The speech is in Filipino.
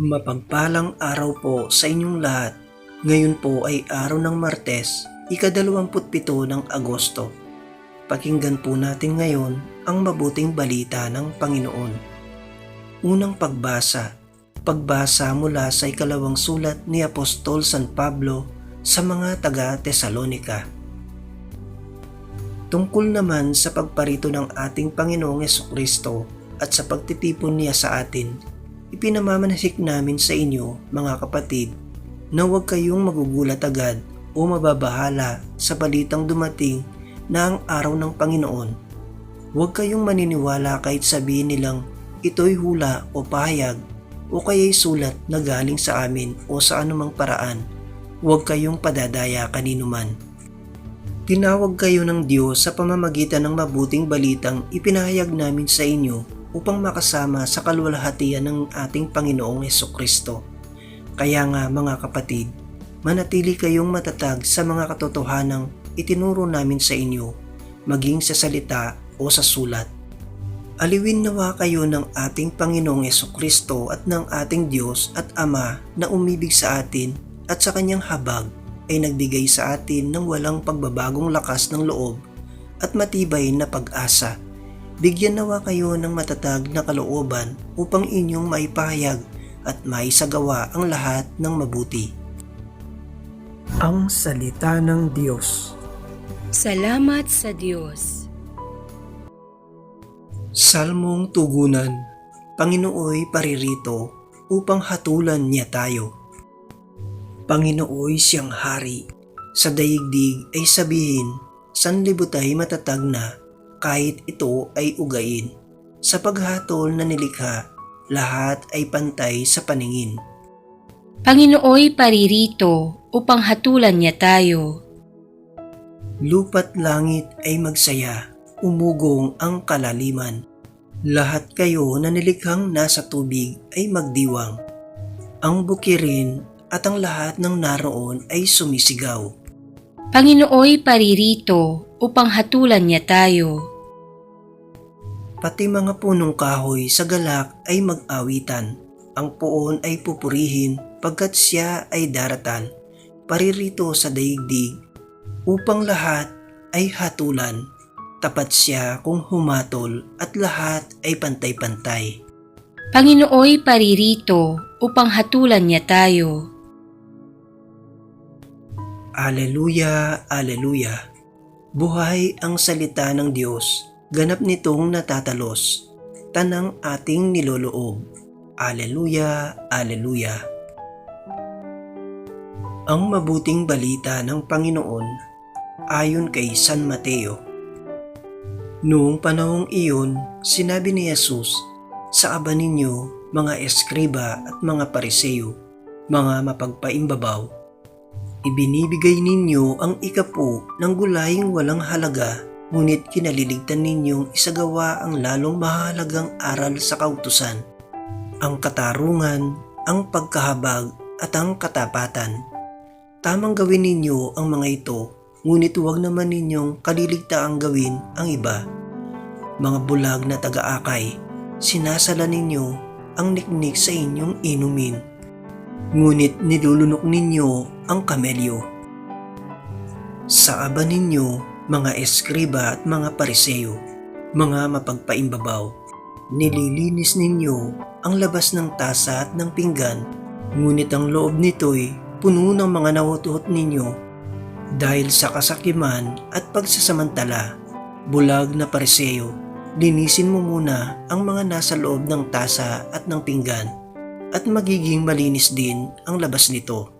Mapagpalang araw po sa inyong lahat. Ngayon po ay araw ng Martes, ikadalawamputpito ng Agosto. Pakinggan po natin ngayon ang mabuting balita ng Panginoon. Unang pagbasa, pagbasa mula sa ikalawang sulat ni Apostol San Pablo sa mga taga-Tesalonika. Tungkol naman sa pagparito ng ating Panginoong Kristo at sa pagtitipon niya sa atin, ipinamamanasik namin sa inyo, mga kapatid, na huwag kayong magugulat agad o mababahala sa balitang dumating na ang araw ng Panginoon. Huwag kayong maniniwala kahit sabihin nilang ito'y hula o pahayag o kaya'y sulat na galing sa amin o sa anumang paraan. Huwag kayong padadaya kanino man. Tinawag kayo ng Diyos sa pamamagitan ng mabuting balitang ipinahayag namin sa inyo upang makasama sa kaluwalhatian ng ating Panginoong Heso Kristo. Kaya nga mga kapatid, manatili kayong matatag sa mga katotohanang itinuro namin sa inyo, maging sa salita o sa sulat. Aliwin nawa kayo ng ating Panginoong Heso Kristo at ng ating Diyos at Ama na umibig sa atin at sa kanyang habag ay nagbigay sa atin ng walang pagbabagong lakas ng loob at matibay na pag-asa. Bigyan nawa kayo ng matatag na kalooban upang inyong maipahayag at maisagawa ang lahat ng mabuti. Ang Salita ng Diyos Salamat sa Diyos. Salmong Tugunan Panginooy paririto upang hatulan niya tayo. Panginooy siyang hari. Sa daigdig ay sabihin, sanlibot ay matatag na kahit ito ay ugain. Sa paghatol na nilikha, lahat ay pantay sa paningin. Panginooy paririto upang hatulan niya tayo. Lupat langit ay magsaya, umugong ang kalaliman. Lahat kayo na nilikhang nasa tubig ay magdiwang. Ang bukirin at ang lahat ng naroon ay sumisigaw. Panginooy paririto upang hatulan niya tayo. Pati mga punong kahoy sa galak ay mag-awitan. Ang puon ay pupurihin pagkat siya ay daratan. Paririto sa daigdig upang lahat ay hatulan. Tapat siya kung humatol at lahat ay pantay-pantay. Panginooy paririto upang hatulan niya tayo. Aleluya, Aleluya. Buhay ang salita ng Diyos, ganap nitong natatalos, tanang ating niloloob. Aleluya, Aleluya. Ang mabuting balita ng Panginoon ayon kay San Mateo. Noong panahong iyon, sinabi ni Jesus, Sa aba ninyo, mga eskriba at mga pariseyo, mga mapagpaimbabaw, Ibinibigay ninyo ang ikapu ng gulaying walang halaga, ngunit kinaliligtan ninyong isagawa ang lalong mahalagang aral sa kautusan, ang katarungan, ang pagkahabag at ang katapatan. Tamang gawin ninyo ang mga ito, ngunit huwag naman ninyong kaliligtaang gawin ang iba. Mga bulag na taga-akay, sinasala ninyo ang niknik sa inyong inumin ngunit nilulunok ninyo ang kamelyo. Sa aba ninyo, mga eskriba at mga pariseyo, mga mapagpaimbabaw, nililinis ninyo ang labas ng tasa at ng pinggan, ngunit ang loob nito'y puno ng mga nahutuhot ninyo dahil sa kasakiman at pagsasamantala, bulag na pariseyo, linisin mo muna ang mga nasa loob ng tasa at ng pinggan at magiging malinis din ang labas nito.